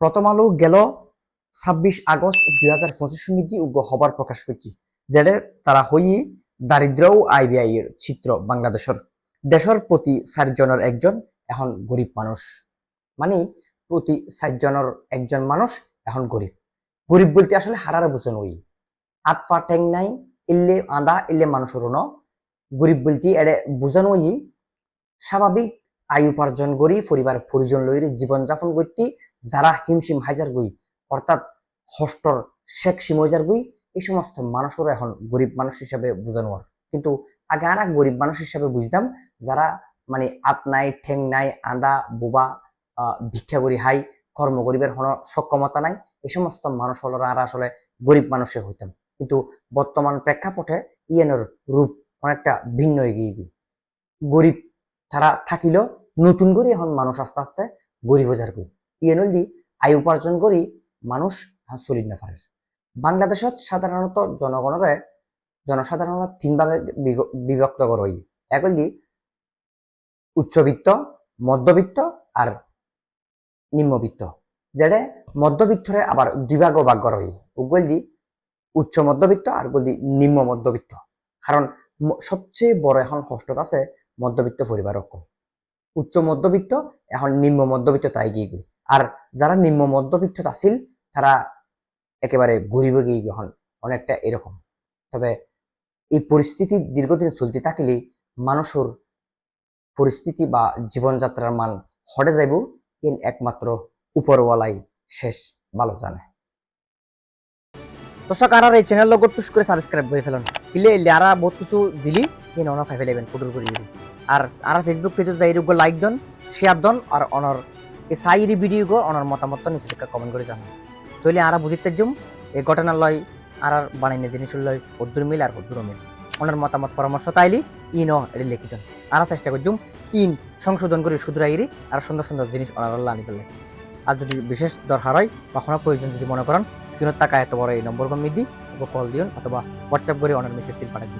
প্রথম আলো গেল ছাব্বিশ আগস্ট দুই হাজার পঁচিশ সমিতি উগ্র খবর প্রকাশ করছি যেটা তারা হই দারিদ্র ও আইবিআই এর চিত্র বাংলাদেশের। দেশের প্রতি চারজনের একজন এখন গরিব মানুষ। মানে প্রতি চারজনের একজন মানুষ এখন গরিব। গরিব বলতে আসলে হারার বুঝন ওই আট পা ঠেং নাই, ইল্লে আদা ইল্লে মানুষের ন গরিব বলতে এড়ে বুঝান স্বাভাবিক আয় উপার্জন করি, পরিবার পরিজন জীবন যাপন করতে যারা হিমশিম হাজার গই অর্থাৎ হস্টর শেখ সিমজার গই, এই সমস্ত মানুষেরও এখন গরিব মানুষ হিসাবে বোঝানো। কিন্তু আগে আর গরিব মানুষ হিসাবে বুঝতাম যারা মানে আত নাই, ঠেং নাই, আদা, বোবা ভিক্ষা করি হাই কর্ম গরিবের কোনো সক্ষমতা নাই, এই সমস্ত মানুষ হলো আর আসলে গরিব মানুষে হইতাম কিন্তু বর্তমান প্রেক্ষাপটে ইয়েনের রূপ অনেকটা ভিন্ন হয়ে গিয়ে গরিব তারা থাকিলেও নতুন করে এখন মানুষ আস্তে আস্তে গরিব হাজার করি ইয়েন হলি আয় উপার্জন করি মানুষ চলিত না পারে। বাংলাদেশত সাধারণত জনগণরে জনসাধারণত তিনভাবে বিভক্ত করা এক উচ্চবিত্ত, মধ্যবিত্ত আর নিম্নবিত্ত। যেটা মধ্যবিত্তরে আবার দুভাগও ভাগ করা হয়। ওগুলি উচ্চ মধ্যবিত্ত আর বলি নিম্ন মধ্যবিত্ত। কারণ সবচেয়ে বড় এখন কষ্ট আছে মধ্যবিত্ত পরিবার উচ্চ মধ্যবিত্ত, এখন নিম্ন মধ্যবিত্ত তাই গিয়ে। গই আর যারা নিম্ন মধ্যবিত্ত আছিল, তারা একেবারে গরিবে গিয়ে এখন অনেকটা এরকম। তবে এই পরিস্থিতি দীর্ঘদিন চলতে থাকলে মানুষের পরিস্থিতি বা জীবনযাত্রার মান হটে যাইব ইন একমাত্র উপরওয়ালাই শেষ ভালো জানে। দর্শক, আর এই চ্যানেল লগত পুশ করে সাবস্ক্রাইব করে ফেলুন। কিলে লিয়ারা বহুত কিছু দিলি ইন অনা ফাইভ ইলেভেন ফুটুর করে। দিবি আর আর ফেসবুক পেজে যাই রুগো লাইক দন শেয়ার দন, আর অনর এই সাইরি ভিডিও গো অনর মতামত নিচে থেকে কমেন্ট করে জানান তইলে আরা বুঝিতে জুম এই ঘটনা লয়, আর আর বানাইনে জিনিস লয় হদ্দুর মিল আর হদ্দুর মিল। অনর মতামত পরামর্শ তাইলি, ইন এটি লিখিতন আর চেষ্টা করজুম ইন সংশোধন করে শুধরাইরি আর সুন্দর সুন্দর জিনিস অনার আনি ফেলে আর যদি বিশেষ দরকার হয় বা কোনো প্রয়োজন যদি মনে করেন স্ক্রিনত টাকা এত বড় এই নম্বর বা মিদি কল দিন অথবা হোয়াটসঅ্যাপ করে অনার মেসেজ সিল পাঠাই দিন।